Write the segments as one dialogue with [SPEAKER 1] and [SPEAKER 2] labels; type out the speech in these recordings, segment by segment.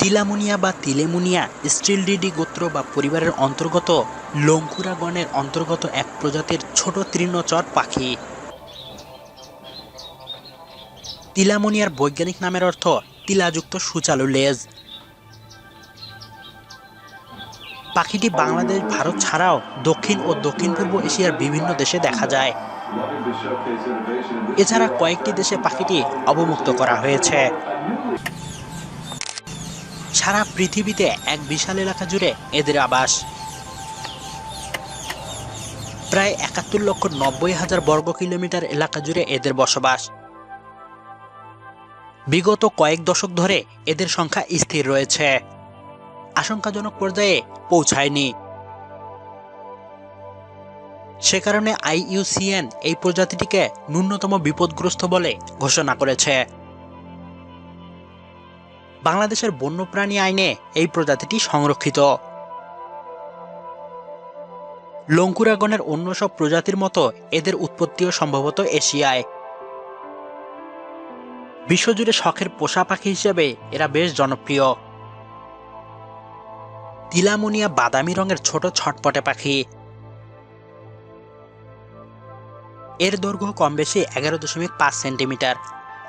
[SPEAKER 1] তিলামুনিয়া বা তিলেমুনিয়া, স্টিলডিডি গোত্র বা পরিবারের অন্তর্গত লঙ্কুরা গণের অন্তর্গত এক প্রজাতির ছোট তৃণচর পাখি। তিলামুনিয়ার বৈজ্ঞানিক নামের অর্থ তিলাযুক্ত সুচালু লেজ। পাখিটি বাংলাদেশ, ভারত ছাড়াও দক্ষিণ ও দক্ষিণ পূর্ব এশিয়ার বিভিন্ন দেশে দেখা যায়। এছাড়া কয়েকটি দেশে পাখিটি অবমুক্ত করা হয়েছে। সারা পৃথিবীতে এক বিশাল এলাকা জুড়ে এদের আবাস। প্রায় একাত্তর লক্ষ নব্বই হাজার বর্গ কিলোমিটার এলাকা জুড়ে এদের বসবাস। বিগত কয়েক দশক ধরে এদের সংখ্যা স্থির রয়েছে। আশঙ্কাজনক পর্যায়ে পৌঁছায়নি। সে কারণে আইইউসিএন এই প্রজাতিটিকে ন্যূনতম বিপদগ্রস্ত বলে ঘোষণা করেছে। বাংলাদেশের বন্যপ্রাণী আইনে এই প্রজাতিটি সংরক্ষিত। লঙ্কুরাগণের অন্য সব প্রজাতির মতো এদের উৎপত্তিও সম্ভবত এশিয়ায়। বিশ্বজুড়ে শখের পোষা পাখি হিসেবে এরা বেশ জনপ্রিয়। তিলামুনিয়া বাদামি রঙের ছোট ছটপটে পাখি। এর দৈর্ঘ্য কম বেশি এগারো দশমিক পাঁচ সেন্টিমিটার,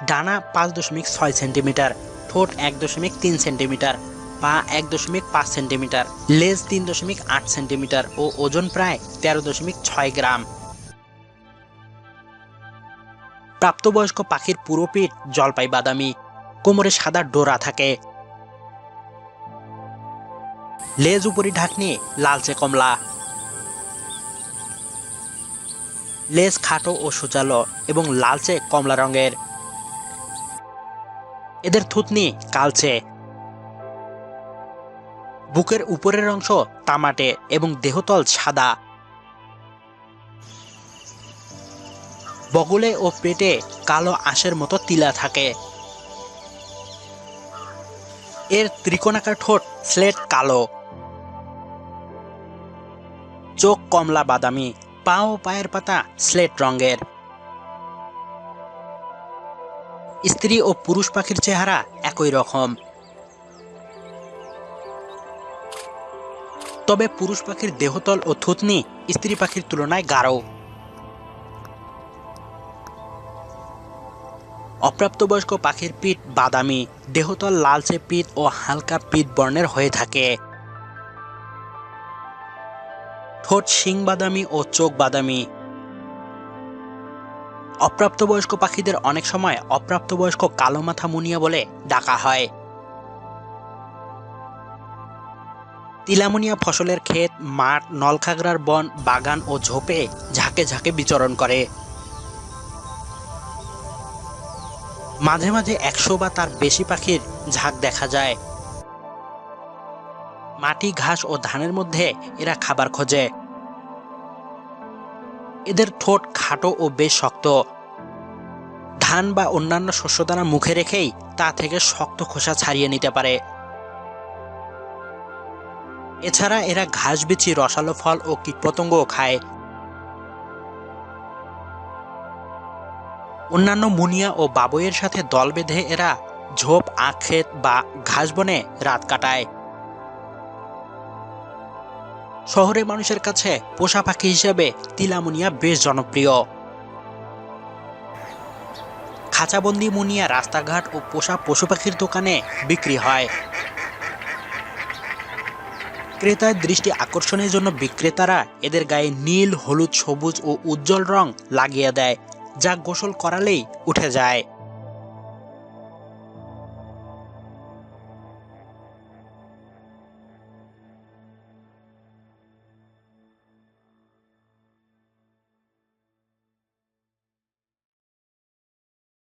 [SPEAKER 1] ডানা পাঁচ দশমিক ছয় সেন্টিমিটার ঠোঁট এক দশমিক তিন সেন্টিমিটার, পা এক দশমিক পাঁচ সেন্টিমিটার, লেজ তিন দশমিক আট সেন্টিমিটার ও ওজন প্রায় তেরো দশমিক ছয় গ্রাম। প্রাপ্তবয়স্ক পাখির পুরো পিঠ জলপাই বাদামি কোমরে সাদা ডোরা থাকে। লেজ উপরি ঢাকনি লালচে কমলা। লেজ খাটো ও সুচালো এবং লালচে কমলা রঙের। এদের থুতনি কালচে। বুকের উপরের অংশ তামাটে এবং দেহতল সাদা। বগলে ও পেটে কালো আঁশের মতো তিলা থাকে। এর ত্রিকোণাকার ঠোঁট স্লেট কালো। চোখ কমলা বাদামি, পা ও পায়ের পাতা স্লেট রঙের। স্ত্রী ও পুরুষ পাখির চেহারা একই রকম। তবে পুরুষ পাখির দেহতল ও থুতনি স্ত্রী পাখির তুলনায় গাঢ়। অপ্রাপ্তবয়স্ক পাখির পিঠ বাদামি, দেহতল লালচে পিঠ ও হালকা পিঠ বর্ণের হয়ে থাকে। ঠোঁট শিং বাদামি ও চোখ বাদামি। অপ্রাপ্তবয়স্ক পাখিদের অনেক সময় অপ্রাপ্তবয়স্ক কালো মাথা মুনিয়া বলে ডাকা হয়। তিলামুনিয়া ফসলের ক্ষেত, মাঠ, নলখাগড়ার বন, বাগান ও ঝোপে ঝাঁকে ঝাঁকে বিচরণ করে। মাঝে মাঝে একশো বা তার বেশি পাখির ঝাঁক দেখা যায়। মাটি, ঘাস ও ধানের মধ্যে এরা খাবার খোঁজে। এদের ঠোঁট খাটো ও বেশ শক্ত। ধান বা অন্যান্য শস্যদানা মুখে রেখেই তা থেকে শক্ত খোসা ছাড়িয়ে নিতে পারে। এছাড়া এরা ঘাস বিচি রসালো ফল ও কীটপতঙ্গও খায়। অন্যান্য মুনিয়া ও বাবইয়ের সাথে দল বেঁধে এরা ঝোপ আখেত বা ঘাস বনে রাত কাটায়। শহরের মানুষের কাছে পোষা পাখি হিসেবে তিলামুনিয়া বেশ জনপ্রিয়। খাঁচাবন্দি মুনিয়া রাস্তাঘাট ও পোষা পশু পাখির দোকানে বিক্রি হয়। ক্রেতার দৃষ্টি আকর্ষণের জন্য বিক্রেতারা এদের গায়ে নীল, হলুদ, সবুজ ও উজ্জ্বল রং লাগিয়ে দেয়, যা গোসল করালেই উঠে যায়।